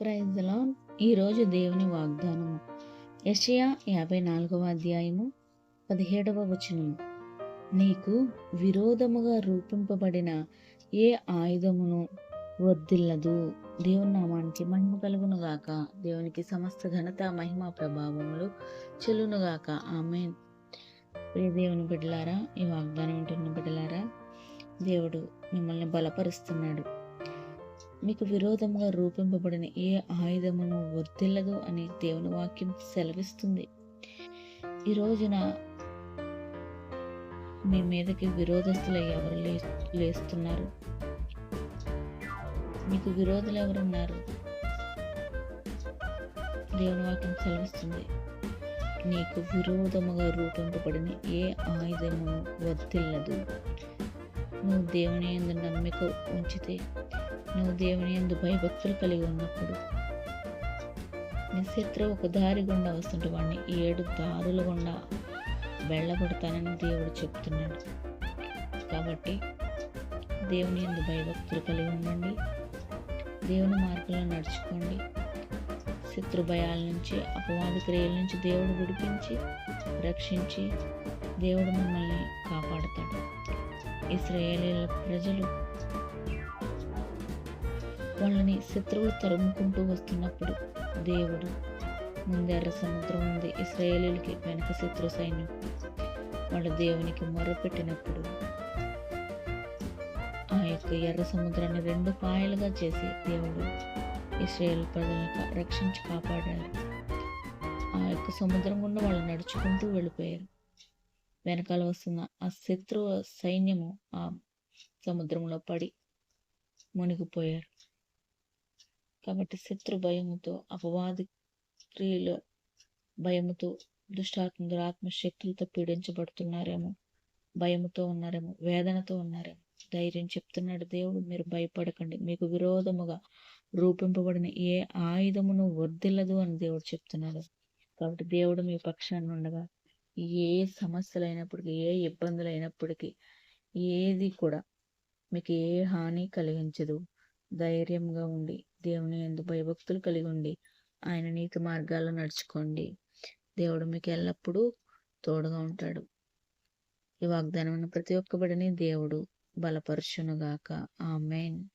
ప్రైజ్లో ఈరోజు దేవుని వాగ్దానము యషయా యాభై నాలుగవ అధ్యాయము పదిహేడవ వచనము. నీకు విరోధముగా రూపింపబడిన ఏ ఆయుధమును వర్దిల్లదు దేవుని నామానికి మహిమ కలుగును గాక. దేవునికి సమస్త ఘనత మహిమ ప్రభావములు చెల్లును గాక. ఆమె ప్రియ దేవుని బిడ్డలారా ఈ వాగ్దానం ఉంటున్న బిడ్డలారా దేవుడు మిమ్మల్ని బలపరుస్తున్నాడు. మీకు విరోధంగా రూపింపబడిన ఏ ఆయుధమును వర్తిల్లదు అని దేవుని వాక్యం సెలవిస్తుంది. ఈ రోజున మీ మీదకి విరోధస్తులు ఎవరు లే లేస్తున్నారు? మీకు విరోధులు ఎవరున్నారు దేవుని వాక్యం సెలవిస్తుంది. నీకు విరోధముగా రూపింపబడిన ఏ ఆయుధమును వర్తిల్లదు నువ్వు దేవుని ఎందు నమ్మిక ఉంచితే నువ్వు దేవుని ఎందు భయభక్తులు కలిగి ఉన్నప్పుడు నీ శత్రువు ఒక దారి గుండా వస్తుంటే వాడిని ఏడు దారుల గుండా వెళ్ళగొడతానని దేవుడు చెప్తున్నాడు. కాబట్టి దేవుని ఎందు భయభక్తులు కలిగి ఉండండి. దేవుని మార్గంలో నడుచుకోండి. శత్రు భయాల నుంచి అపవాద క్రియల నుంచి దేవుడు విడిపించి రక్షించి దేవుడు మిమ్మల్ని కాపాడుతాడు. ఇస్రాయేలీల ప్రజలు వాళ్ళని శత్రువులు తరుముకుంటూ వస్తున్నప్పుడు దేవుడు ముందెర్ర సముద్రం ఉంది ఇస్రాయేలీలకి వెనక శత్రు సైన్యం వాళ్ళ దేవునికి మొరపెట్టినప్పుడు ఆ యొక్క ఎర్ర సముద్రాన్ని రెండు పాయలుగా చేసి దేవుడు ఇస్రాయేల్ ప్రజలను రక్షించి కాపాడారు. ఆ యొక్క సముద్రం గుండా వాళ్ళు నడుచుకుంటూ వెళ్ళిపోయారు. వెనకాల వస్తున్న ఆ శత్రు సైన్యము ఆ సముద్రంలో పడి మునిగిపోయారు. కాబట్టి శత్రు భయముతో అపవాది క్రియల భయముతో దుష్టాత్మ దురాత్మ శక్తులతో పీడించబడుతున్నారేమో భయముతో ఉన్నారేమో వేదనతో ఉన్నారేమో. ధైర్యం చెప్తున్నాడు దేవుడు మీరు భయపడకండి. మీకు విరోధముగా రూపింపబడిన ఏ ఆయుధమును వర్దిల్లదు అని దేవుడు చెప్తున్నాడు. కాబట్టి దేవుడు మీ పక్షాన్ని ఉండగా ఏ సమస్యలు అయినప్పటికీ ఏ ఇబ్బందులు అయినప్పటికీ ఏది కూడా మీకు ఏ హాని కలిగించదు. ధైర్యంగా ఉండి దేవుని ఎందు భయభక్తులు కలిగి ఉండి ఆయన నీతి మార్గాల్లో నడుచుకోండి. దేవుడు మీకు ఎల్లప్పుడూ తోడుగా ఉంటాడు. ఈ వాగ్దానం ప్రతి ఒక్క బడిని దేవుడు బలపరుచునుగాక. ఆమెన్.